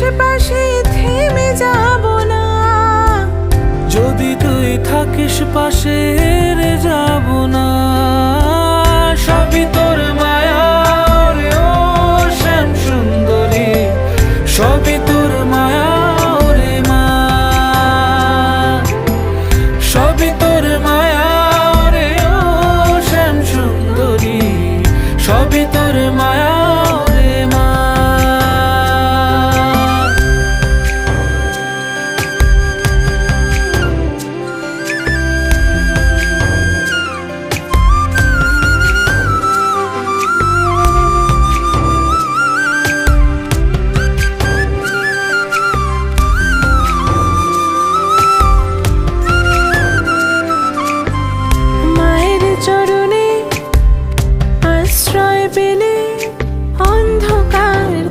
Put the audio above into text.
পাশে থেমে যাব না। যদি তুই থাকিস পাশে হেরে যাব না। সবই তোর মায়ার রে ও শ্যাম সুন্দরী। সবই তোর মায়া মা। সবই তোর মায়ার রে ও শ্যাম সুন্দরী। সবই তোর মায়া আশ্রয় পেলে